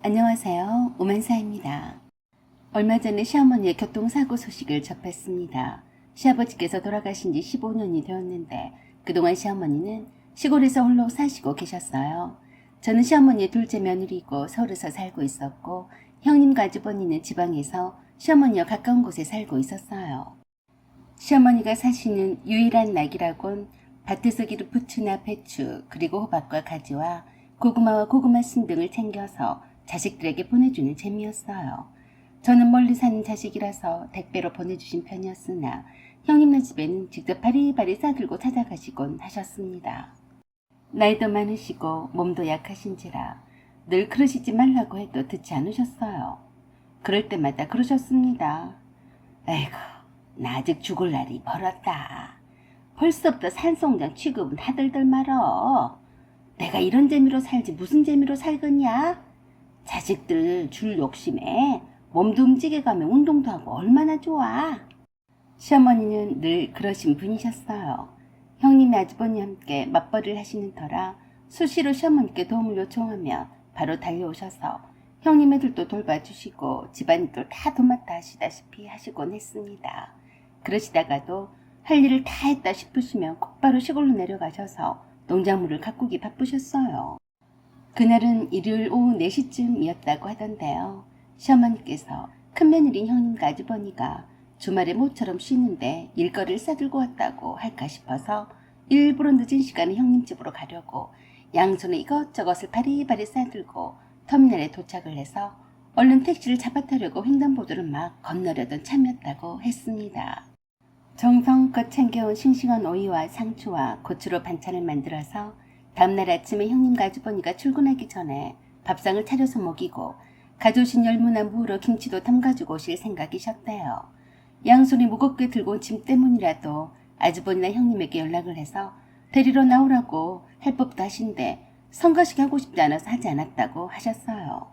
안녕하세요. 오만사입니다. 얼마 전에 시어머니의 교통사고 소식을 접했습니다. 시아버지께서 돌아가신 지 15년이 되었는데 그동안 시어머니는 시골에서 홀로 사시고 계셨어요. 저는 시어머니의 둘째 며느리고 서울에서 살고 있었고 형님과 아주버니는 지방에서 시어머니와 가까운 곳에 살고 있었어요. 시어머니가 사시는 유일한 낙이라곤 밭에서 기른 부추나 배추 그리고 호박과 가지와 고구마와 고구마 순 등을 챙겨서 자식들에게 보내주는 재미였어요. 저는 멀리 사는 자식이라서 택배로 보내주신 편이었으나 형님네 집에는 직접 바리바리 싸들고 찾아가시곤 하셨습니다. 나이도 많으시고 몸도 약하신지라 늘 그러시지 말라고 해도 듣지 않으셨어요. 그럴 때마다 그러셨습니다. 에이구, 나 아직 죽을 날이 멀었다. 벌써부터 산송장 취급은 하들들 말어. 내가 이런 재미로 살지 무슨 재미로 살겠냐? 자식들 줄 욕심에 몸도 움직여가며 운동도 하고 얼마나 좋아. 시어머니는 늘 그러신 분이셨어요. 형님이 아주버니와 함께 맞벌이를 하시는 터라 수시로 시어머니께 도움을 요청하면 바로 달려오셔서 형님 애들도 돌봐주시고 집안일도 다 도맡아 하시다시피 하시곤 했습니다. 그러시다가도 할 일을 다 했다 싶으시면 곧바로 시골로 내려가셔서 농작물을 가꾸기 바쁘셨어요. 그날은 일요일 오후 4시쯤이었다고 하던데요. 시어머니께서 큰 며느린 형님과 아주버니가 주말에 모처럼 쉬는데 일거리를 싸들고 왔다고 할까 싶어서 일부러 늦은 시간에 형님 집으로 가려고 양손에 이것저것을 바리바리 싸들고 터미널에 도착을 해서 얼른 택시를 잡아타려고 횡단보도를 막 건너려던 참이었다고 했습니다. 정성껏 챙겨온 싱싱한 오이와 상추와 고추로 반찬을 만들어서 다음날 아침에 형님과 아주버니가 출근하기 전에 밥상을 차려서 먹이고 가져오신 열무나 무로 김치도 담가주고 오실 생각이셨대요. 양손에 무겁게 들고 온 짐 때문이라도 아주버니나 형님에게 연락을 해서 데리러 나오라고 할 법도 하신데 성가시게 하고 싶지 않아서 하지 않았다고 하셨어요.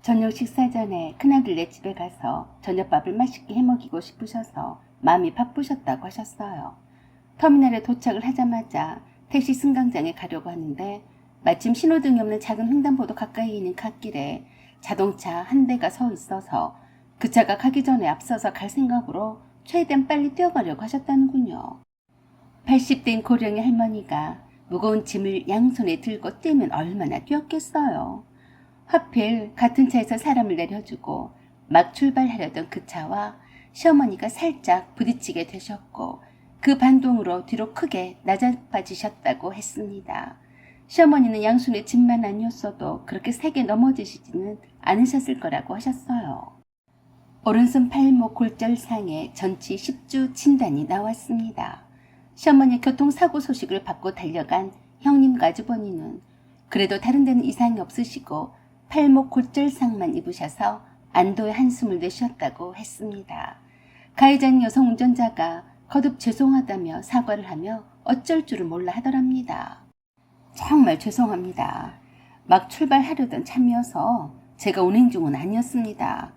저녁 식사 전에 큰아들네 집에 가서 저녁밥을 맛있게 해먹이고 싶으셔서 마음이 바쁘셨다고 하셨어요. 터미널에 도착을 하자마자 택시 승강장에 가려고 하는데 마침 신호등이 없는 작은 횡단보도 가까이 있는 갓길에 자동차 한 대가 서 있어서 그 차가 가기 전에 앞서서 갈 생각으로 최대한 빨리 뛰어가려고 하셨다는군요. 80된 고령의 할머니가 무거운 짐을 양손에 들고 뛰면 얼마나 뛰었겠어요. 하필 같은 차에서 사람을 내려주고 막 출발하려던 그 차와 시어머니가 살짝 부딪히게 되셨고 그 반동으로 뒤로 크게 낮아빠지셨다고 했습니다. 시어머니는 양손에 짐만 아니었어도 그렇게 세게 넘어지시지는 않으셨을 거라고 하셨어요. 오른손 팔목 골절상에 전치 10주 진단이 나왔습니다. 시어머니 교통사고 소식을 받고 달려간 형님과 아주버니는 그래도 다른 데는 이상이 없으시고 팔목 골절상만 입으셔서 안도의 한숨을 내쉬었다고 했습니다. 가해자인 여성 운전자가 거듭 죄송하다며 사과를 하며 어쩔 줄을 몰라 하더랍니다. 정말 죄송합니다. 막 출발하려던 참이어서 제가 운행 중은 아니었습니다.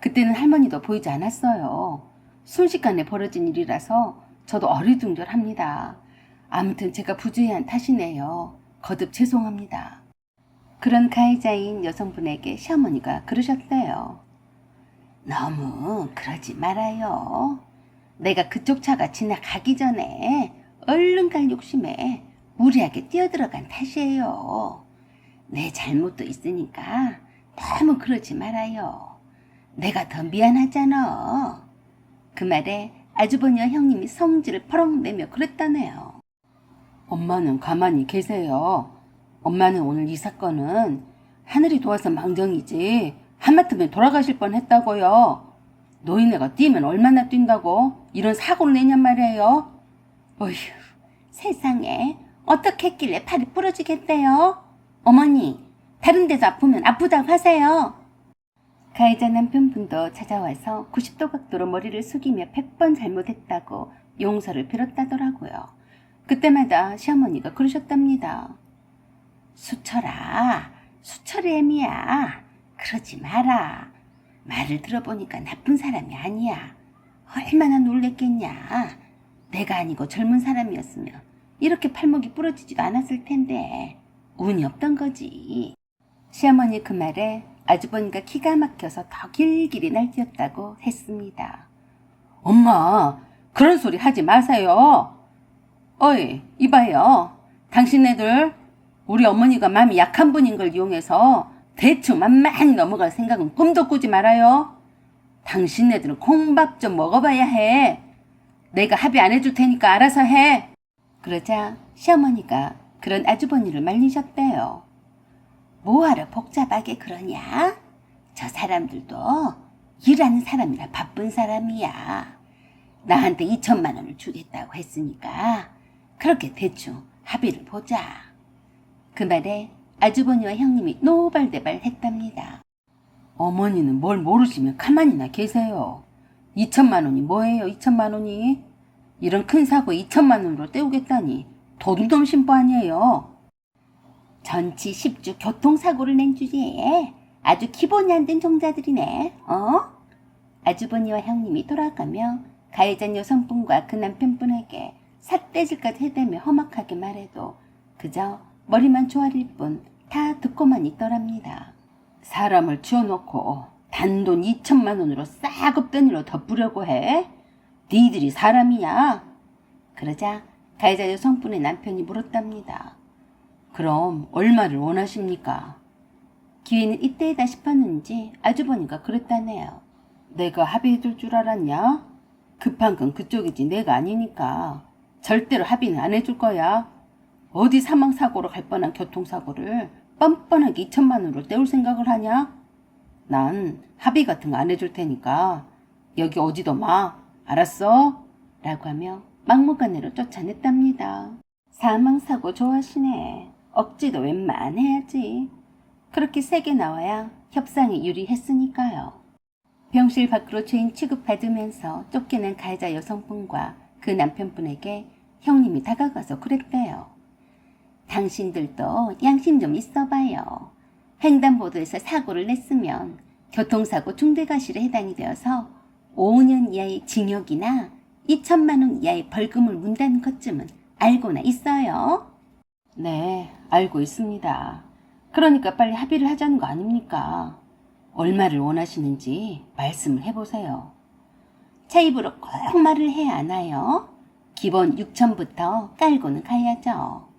그때는 할머니도 보이지 않았어요. 순식간에 벌어진 일이라서 저도 어리둥절합니다. 아무튼 제가 부주의한 탓이네요. 거듭 죄송합니다. 그런 가해자인 여성분에게 시어머니가 그러셨대요. 너무 그러지 말아요. 내가 그쪽 차가 지나가기 전에 얼른 갈 욕심에 무리하게 뛰어들어간 탓이에요. 내 잘못도 있으니까 너무 그러지 말아요. 내가 더 미안하잖아. 그 말에 아주버니와 형님이 성질을 퍼럭 내며 그랬다네요. 엄마는 가만히 계세요. 엄마는 오늘 이 사건은 하늘이 도와서 망정이지 하마터면 돌아가실 뻔 했다고요. 노인네가 뛰면 얼마나 뛴다고 이런 사고를 내냔 말이에요. 어휴 세상에 어떻게 했길래 팔이 부러지겠대요. 어머니 다른 데서 아프면 아프다고 하세요. 가해자 남편분도 찾아와서 90도 각도로 머리를 숙이며 100번 잘못했다고 용서를 빌었다더라고요. 그때마다 시어머니가 그러셨답니다. 수철아, 수철이 애미야. 그러지 마라. 말을 들어보니까 나쁜 사람이 아니야. 얼마나 놀랬겠냐. 내가 아니고 젊은 사람이었으면 이렇게 팔목이 부러지지도 않았을 텐데 운이 없던 거지. 시어머니 그 말에 아주버니가 기가 막혀서 더 길길이 날뛰었다고 했습니다. 엄마, 그런 소리 하지 마세요. 어이, 이봐요. 당신네들, 우리 어머니가 마음이 약한 분인 걸 이용해서 대충 만만히 넘어갈 생각은 꿈도 꾸지 말아요. 당신네들은 콩밥 좀 먹어봐야 해. 내가 합의 안 해줄 테니까 알아서 해. 그러자 시어머니가 그런 아주버니를 말리셨대요. 뭐하러 복잡하게 그러냐? 저 사람들도 일하는 사람이라 바쁜 사람이야. 나한테 2천만 원을 주겠다고 했으니까 그렇게 대충 합의를 보자. 그 말에 아주버니와 형님이 노발대발 했답니다. 어머니는 뭘 모르시면 가만히나 계세요. 2천만 원이 뭐예요, 2천만 원이? 이런 큰 사고 2천만 원으로 때우겠다니 도둑놈 신부 아니에요. 전치 10주 교통사고를 낸 주제에 아주 기본이 안 된 종자들이네, 어? 아주버니와 형님이 돌아가며 가해자 여성분과 그 남편분에게 삿대질까지 해대며 험악하게 말해도 그저 머리만 조아릴 뿐 다 듣고만 있더랍니다. 사람을 치워놓고 단돈 2천만 원으로 싸급더니로 덮으려고 해? 니들이 사람이냐? 그러자 가해자 여성분의 남편이 물었답니다. 그럼 얼마를 원하십니까? 기회는 이때이다 싶었는지 아주버니가 그랬다네요. 내가 합의해줄 줄 알았냐? 급한 건 그쪽이지 내가 아니니까 절대로 합의는 안 해줄 거야. 어디 사망사고로 갈 뻔한 교통사고를 뻔뻔하게 2천만 원으로 때울 생각을 하냐? 난 합의 같은 거 안 해줄 테니까 여기 오지도 마. 알았어? 라고 하며 막무가내로 쫓아냈답니다. 사망사고 좋아하시네. 억지도 웬만해야지. 그렇게 세게 나와야 협상에 유리했으니까요. 병실 밖으로 죄인 취급받으면서 쫓겨난 가해자 여성분과 그 남편분에게 형님이 다가가서 그랬대요. 당신들도 양심 좀 있어봐요. 횡단보도에서 사고를 냈으면 교통사고 중대과실에 해당이 되어서 5년 이하의 징역이나 2천만 원 이하의 벌금을 문다는 것쯤은 알고나 있어요. 네, 알고 있습니다. 그러니까 빨리 합의를 하자는 거 아닙니까? 얼마를 원하시는지 말씀을 해보세요. 차 입으로 꼭 말을 해야 하나요? 기본 6천부터 깔고는 가야죠.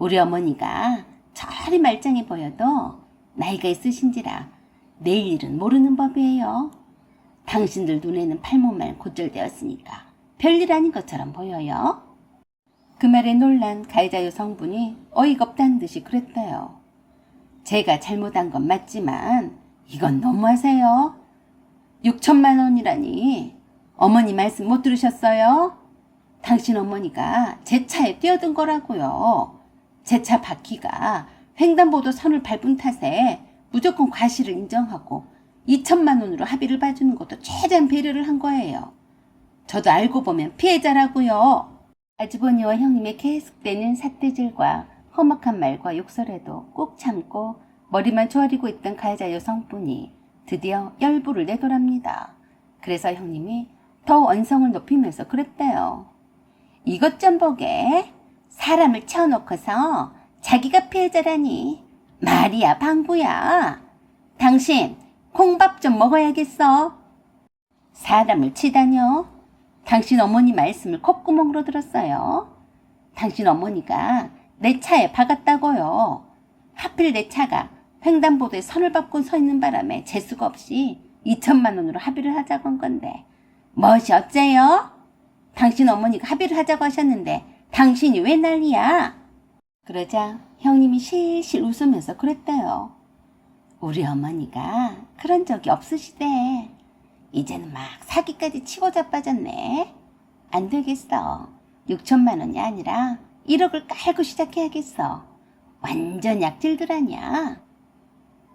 우리 어머니가 저리 말짱해 보여도 나이가 있으신지라 내일 일은 모르는 법이에요. 당신들 눈에는 팔목만 곧절되었으니까 별일 아닌 것처럼 보여요. 그 말에 놀란 가해자 여성분이 어이가 없다는 듯이 그랬대요. 제가 잘못한 건 맞지만 이건 너무하세요. 6천만 원이라니 어머니 말씀 못 들으셨어요? 당신 어머니가 제 차에 뛰어든 거라고요. 제 차 바퀴가 횡단보도 선을 밟은 탓에 무조건 과실을 인정하고 2천만 원으로 합의를 봐주는 것도 최대한 배려를 한 거예요. 저도 알고 보면 피해자라고요. 아주버니와 형님의 계속되는 삿대질과 험악한 말과 욕설에도 꾹 참고 머리만 조아리고 있던 가해자 여성분이 드디어 열부를 내더랍니다. 그래서 형님이 더 언성을 높이면서 그랬대요. 이것 좀 보게. 사람을 채워놓고서 자기가 피해자라니. 말이야, 방구야. 당신, 콩밥 좀 먹어야겠어. 사람을 치다뇨? 당신 어머니 말씀을 콧구멍으로 들었어요. 당신 어머니가 내 차에 박았다고요. 하필 내 차가 횡단보도에 선을 밟고 서 있는 바람에 재수가 없이 2천만 원으로 합의를 하자고 한 건데 멋이 어째요? 당신 어머니가 합의를 하자고 하셨는데 당신이 왜 난리야? 그러자 형님이 실실 웃으면서 그랬대요. 우리 어머니가 그런 적이 없으시대. 이제는 막 사기까지 치고 자빠졌네. 안 되겠어. 6천만 원이 아니라 1억을 깔고 시작해야겠어. 완전 약질들 아니야.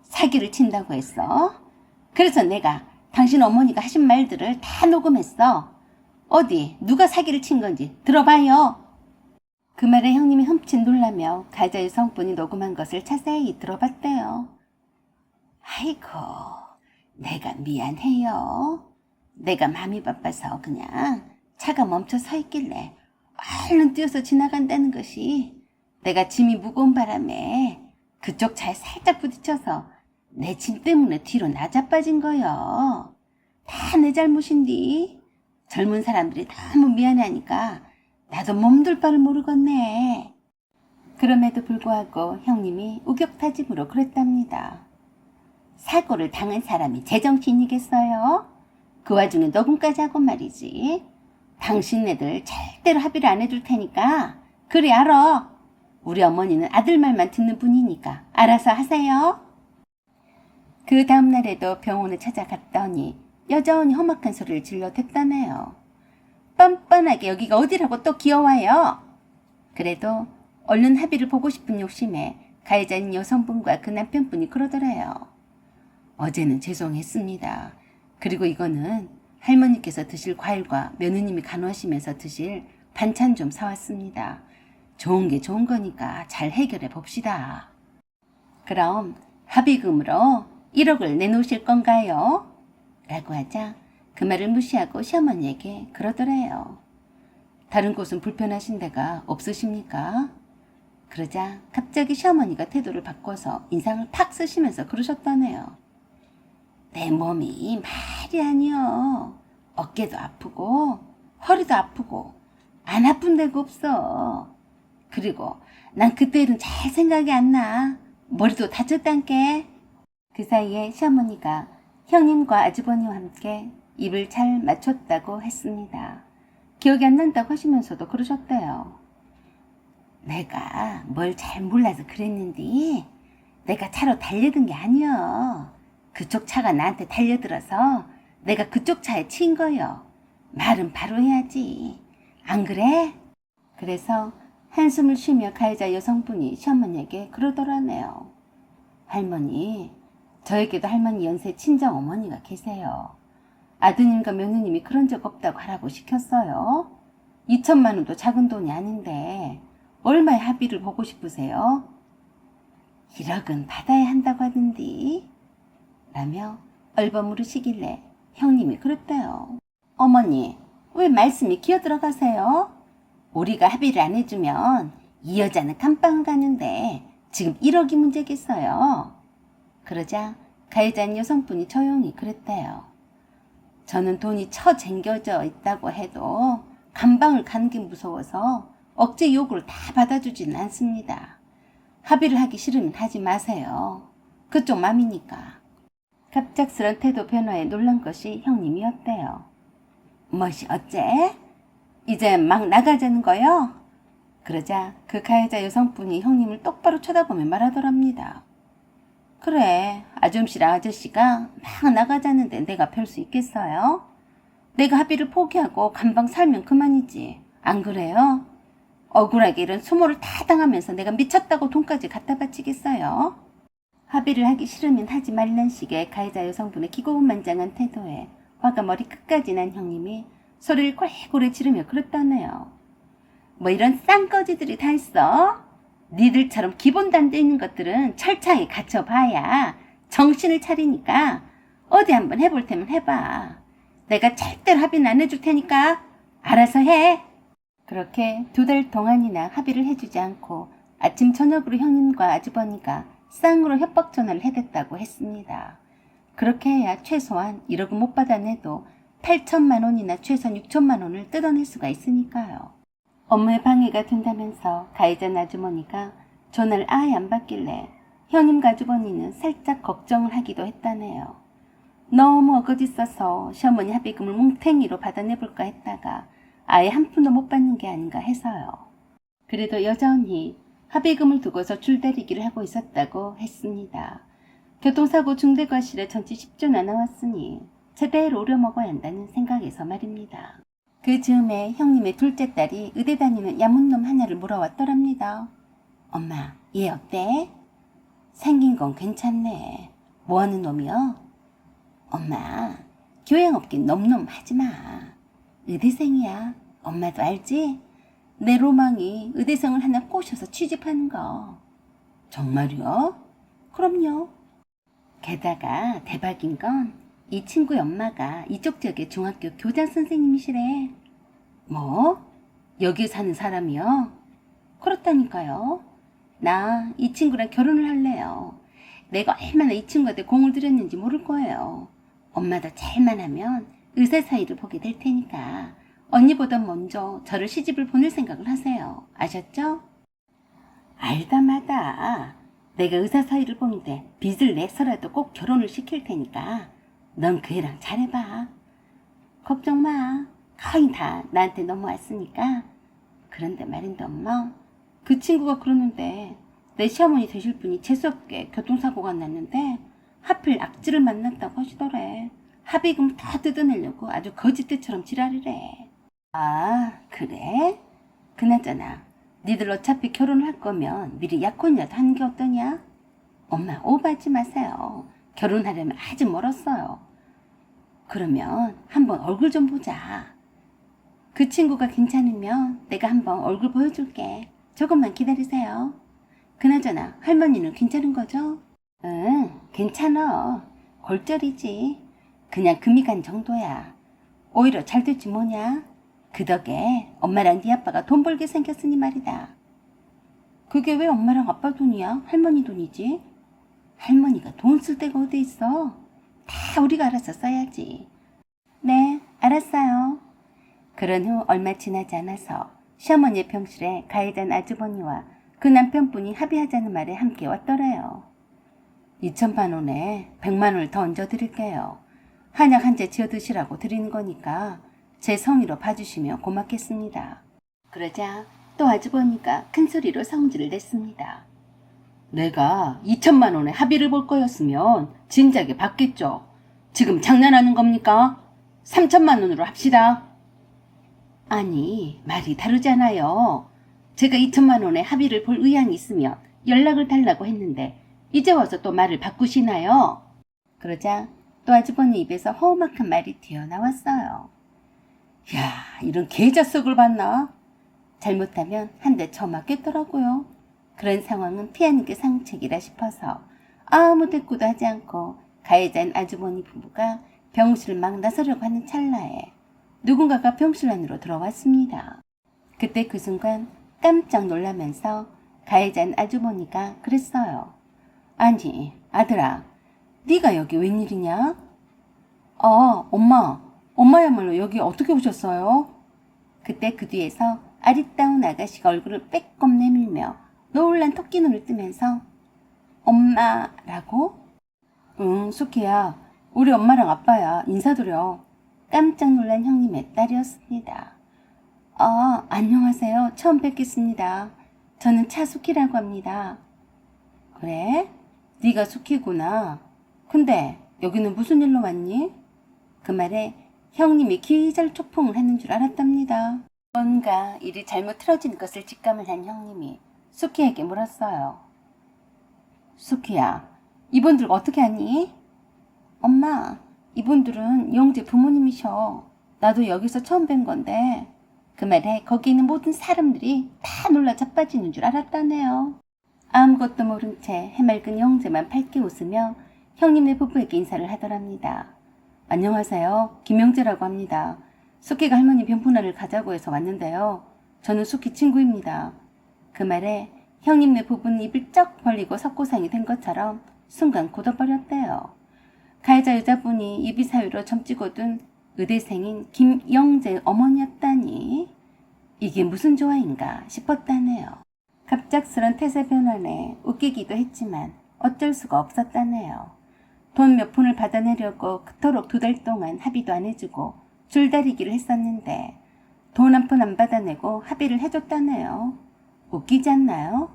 사기를 친다고 했어. 그래서 내가 당신 어머니가 하신 말들을 다 녹음했어. 어디 누가 사기를 친 건지 들어봐요. 그 말에 형님이 흠칫 놀라며 가자의 성분이 녹음한 것을 자세히 들어봤대요. 아이고, 내가 미안해요. 내가 마음이 바빠서 그냥 차가 멈춰 서 있길래 얼른 뛰어서 지나간다는 것이 내가 짐이 무거운 바람에 그쪽 차에 살짝 부딪혀서 내 짐 때문에 뒤로 나자빠진 거요. 다 내 잘못인디. 젊은 사람들이 너무 미안해하니까 나도 몸둘 바를 모르겠네. 그럼에도 불구하고 형님이 우격타짐으로 그랬답니다. 사고를 당한 사람이 제정신이겠어요? 그 와중에 녹음까지 하고 말이지. 당신네들 절대로 합의를 안 해줄 테니까 그리 알아. 우리 어머니는 아들 말만 듣는 분이니까 알아서 하세요. 그 다음날에도 병원에 찾아갔더니 여전히 험악한 소리를 질러 댔다네요. 뻔뻔하게 여기가 어디라고 또 기어와요. 그래도 얼른 합의를 보고 싶은 욕심에 가해자인 여성분과 그 남편분이 그러더래요. 어제는 죄송했습니다. 그리고 이거는 할머니께서 드실 과일과 며느님이 간호하시면서 드실 반찬 좀 사왔습니다. 좋은 게 좋은 거니까 잘 해결해 봅시다. 그럼 합의금으로 1억을 내놓으실 건가요? 라고 하자 그 말을 무시하고 시어머니에게 그러더래요. 다른 곳은 불편하신 데가 없으십니까? 그러자 갑자기 시어머니가 태도를 바꿔서 인상을 팍 쓰시면서 그러셨다네요. 내 몸이 말이 아니여. 어깨도 아프고 허리도 아프고 안 아픈 데가 없어. 그리고 난 그때 일은 잘 생각이 안 나. 머리도 다쳤단께. 그 사이에 시어머니가 형님과 아주버니와 함께 입을 잘 맞췄다고 했습니다. 기억이 안 난다고 하시면서도 그러셨대요. 내가 뭘 잘 몰라서 그랬는데 내가 차로 달려든 게 아니여. 그쪽 차가 나한테 달려들어서 내가 그쪽 차에 친 거요. 말은 바로 해야지. 안 그래? 그래서 한숨을 쉬며 가해자 여성분이 시어머니에게 그러더라네요. 할머니, 저에게도 할머니 연세 친정 어머니가 계세요. 아드님과 며느님이 그런 적 없다고 하라고 시켰어요. 2천만 원도 작은 돈이 아닌데 얼마의 합의를 보고 싶으세요? 1억은 받아야 한다고 하던디. 라며 얼버무리시길래 형님이 그랬대요. 어머니, 왜 말씀이 기어 들어가세요? 우리가 합의를 안 해주면 이 여자는 감방을 가는데 지금 1억이 문제겠어요. 그러자 가해자인 여성분이 조용히 그랬대요. 저는 돈이 처쟁겨져 있다고 해도 감방을 가는 게 무서워서 억제 요구를 다 받아주지는 않습니다. 합의를 하기 싫으면 하지 마세요. 그쪽 맘이니까. 갑작스런 태도 변화에 놀란 것이 형님이었대요. 멋이 어째? 이제 막 나가자는 거요? 그러자 그 가해자 여성분이 형님을 똑바로 쳐다보며 말하더랍니다. 그래, 아줌씨랑 아저씨가 막 나가자는데 내가 별 수 있겠어요? 내가 합의를 포기하고 감방 살면 그만이지. 안 그래요? 억울하게 이런 수모를 다 당하면서 내가 미쳤다고 돈까지 갖다 바치겠어요? 합의를 하기 싫으면 하지 말란 식의 가해자 여성분의 기고만장한 태도에 화가 머리 끝까지 난 형님이 소리를 고래고래 지르며 그랬다네요. 뭐 이런 쌍꺼지들이 다 있어? 니들처럼 안돼 있는 것들은 철창에 갇혀봐야 정신을 차리니까 어디 한번 해볼 테면 해봐. 내가 절대로 합의는 안 해줄 테니까 알아서 해. 그렇게 두 달 동안이나 합의를 해주지 않고 아침 저녁으로 형님과 아주버니가 쌍으로 협박 전화를 해댔다고 했습니다. 그렇게 해야 최소한 1억은 못 받아내도 8천만 원이나 최소한 6천만 원을 뜯어낼 수가 있으니까요. 업무에 방해가 된다면서 가해자 아주머니가 전화를 아예 안 받길래 형님과 아주버니는 살짝 걱정을 하기도 했다네요. 너무 어거지 써서 시어머니 합의금을 뭉탱이로 받아내볼까 했다가 아예 한 푼도 못 받는 게 아닌가 해서요. 그래도 여전히 합의금을 두고서 줄다리기를 하고 있었다고 했습니다. 교통사고 중대과실에 전치 10조 나 나왔으니 제대로 우려먹어야 한다는 생각에서 말입니다. 그 즈음에 형님의 둘째 딸이 의대 다니는 야문놈 하나를 물어왔더랍니다. 엄마, 얘 어때? 생긴 건 괜찮네. 뭐 하는 놈이요? 엄마, 교양 없긴 놈놈 하지 마. 의대생이야. 엄마도 알지? 내 로망이 의대생을 하나 꼬셔서 취직하는 거. 정말요? 그럼요. 게다가 대박인 건 이 친구의 엄마가 이쪽 지역의 중학교 교장 선생님이시래. 뭐? 여기 사는 사람이요? 그렇다니까요. 나 이 친구랑 결혼을 할래요. 내가 얼마나 이 친구한테 공을 들였는지 모를 거예요. 엄마도 잘만 하면 의사 사이를 보게 될 테니까 언니보다 먼저 저를 시집을 보낼 생각을 하세요. 아셨죠? 알다마다 내가 의사 사이를 보는데 빚을 내서라도 꼭 결혼을 시킬 테니까 넌 그 애랑 잘해봐. 걱정 마. 거의 다 나한테 넘어왔으니까. 그런데 말인데 엄마, 그 친구가 그러는데 내 시어머니 되실 분이 재수없게 교통사고가 났는데 하필 악질을 만났다고 하시더래. 합의금 다 뜯어내려고 아주 거짓대처럼 지랄이래. 아, 그래? 그나저나 니들 어차피 결혼할 거면 미리 약혼이라도 하는 게 어떠냐? 엄마 오버하지 마세요. 결혼하려면 아직 멀었어요. 그러면 한번 얼굴 좀 보자. 그 친구가 괜찮으면 내가 한번 얼굴 보여줄게. 조금만 기다리세요. 그나저나 할머니는 괜찮은 거죠? 응, 괜찮아. 골절이지. 그냥 금이 간 정도야. 오히려 잘 됐지 뭐냐? 그 덕에 엄마랑 네 아빠가 돈 벌게 생겼으니 말이다. 그게 왜 엄마랑 아빠 돈이야? 할머니 돈이지? 할머니가 돈 쓸 데가 어디 있어? 다 우리가 알아서 써야지. 네, 알았어요. 그런 후 얼마 지나지 않아서 시어머니의 병실에 가해자인 아주버니와 그 남편분이 합의하자는 말에 함께 왔더래요. 2천만 원에 100만 원을 더 얹어 드릴게요. 한약 한재 지어 드시라고 드리는 거니까 제 성의로 봐주시면 고맙겠습니다. 그러자 또 아주버니가 큰 소리로 성질을 냈습니다. 내가 2천만 원에 합의를 볼 거였으면 진작에 받겠죠. 지금 장난하는 겁니까? 3천만 원으로 합시다. 아니, 말이 다르잖아요. 제가 2천만 원에 합의를 볼 의향이 있으면 연락을 달라고 했는데 이제 와서 또 말을 바꾸시나요? 그러자 또 아주버니 입에서 허우막한 말이 튀어나왔어요. 야, 이런 계좌석을 봤나? 잘못하면 한 대 쳐맞겠더라고요. 그런 상황은 피하는 게 상책이라 싶어서 아무 대꾸도 하지 않고 가해자인 아주머니 부부가 병실을 막 나서려고 하는 찰나에 누군가가 병실 안으로 들어왔습니다. 그때 그 순간 깜짝 놀라면서 가해자인 아주머니가 그랬어요. 아니, 아들아, 네가 여기 웬일이냐? 어, 엄마, 엄마야말로 여기 어떻게 오셨어요? 그때 그 뒤에서 아리따운 아가씨가 얼굴을 빼꼼 내밀며 놀란 토끼 눈을 뜨면서 엄마라고? 응, 수키야. 우리 엄마랑 아빠야. 인사드려. 깜짝 놀란 형님의 딸이었습니다. 아, 안녕하세요. 처음 뵙겠습니다. 저는 차수키라고 합니다. 그래? 네가 수키구나. 근데 여기는 무슨 일로 왔니? 그 말에 형님이 기절 초풍을 했는 줄 알았답니다. 뭔가 일이 잘못 틀어진 것을 직감을 한 형님이 수키에게 물었어요. 수키야, 이분들 어떻게 하니? 엄마, 이분들은 영재 부모님이셔. 나도 여기서 처음 뵌 건데. 그 말에 거기 있는 모든 사람들이 다 놀라 자빠지는 줄 알았다네요. 아무것도 모른 채 해맑은 영재만 밝게 웃으며 형님네 부부에게 인사를 하더랍니다. 안녕하세요. 김영재라고 합니다. 수키가 할머니 병문안을 가자고 해서 왔는데요. 저는 수키 친구입니다. 그 말에 형님네 부부는 입을 쩍 벌리고 석고상이 된 것처럼 순간 굳어버렸대요. 가해자 여자분이 입이 사유로 점찍어둔 의대생인 김영재 어머니였다니 이게 무슨 조화인가 싶었다네요. 갑작스런 태세 변환에 웃기기도 했지만 어쩔 수가 없었다네요. 돈 몇 푼을 받아내려고 그토록 두 달 동안 합의도 안 해주고 줄다리기를 했었는데 돈 한 푼 안 받아내고 합의를 해줬다네요. 웃기지 않나요?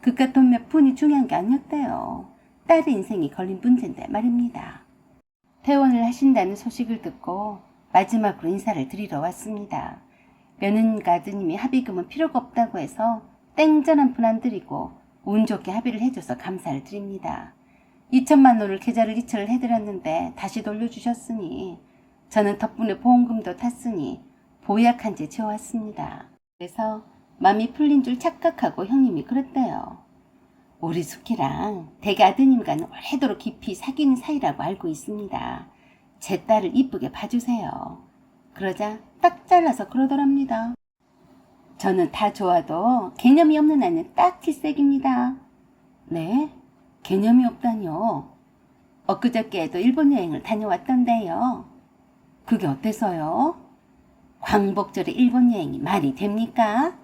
그깟 돈 몇 푼이 중요한 게 아니었대요. 딸의 인생이 걸린 문제인데 말입니다. 퇴원을 하신다는 소식을 듣고 마지막으로 인사를 드리러 왔습니다. 며느님과 아드님이 합의금은 필요가 없다고 해서 땡전 한 푼 안 드리고 운 좋게 합의를 해줘서 감사를 드립니다. 2천만 원을 계좌를 이체를 해드렸는데 다시 돌려주셨으니 저는 덕분에 보험금도 탔으니 보약한 채 지어왔습니다. 그래서 마음이 풀린 줄 착각하고 형님이 그랬대요. 우리 숙희랑 대개 아드님과는 오래도록 깊이 사귀는 사이라고 알고 있습니다. 제 딸을 이쁘게 봐주세요. 그러자 딱 잘라서 그러더랍니다. 저는 다 좋아도 개념이 없는 아는 딱 질색입니다. 네? 개념이 없다뇨. 엊그저께에도 일본 여행을 다녀왔던데요. 그게 어때서요? 광복절에 일본 여행이 말이 됩니까?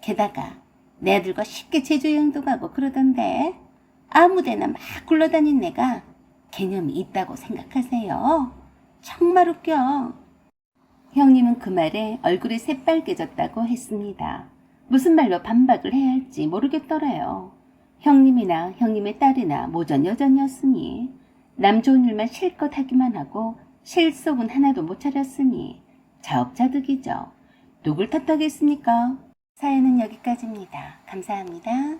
게다가 내 아들과 쉽게 제주 여행도 가고 그러던데 아무데나 막 굴러다닌 내가 개념이 있다고 생각하세요? 정말 웃겨. 형님은 그 말에 얼굴이 새빨개졌다고 했습니다. 무슨 말로 반박을 해야 할지 모르겠더래요. 형님이나 형님의 딸이나 모전 여전이었으니 남 좋은 일만 실컷 하기만 하고 실속은 하나도 못 차렸으니 자업자득이죠. 누굴 탓하겠습니까? 사연은 여기까지입니다. 감사합니다.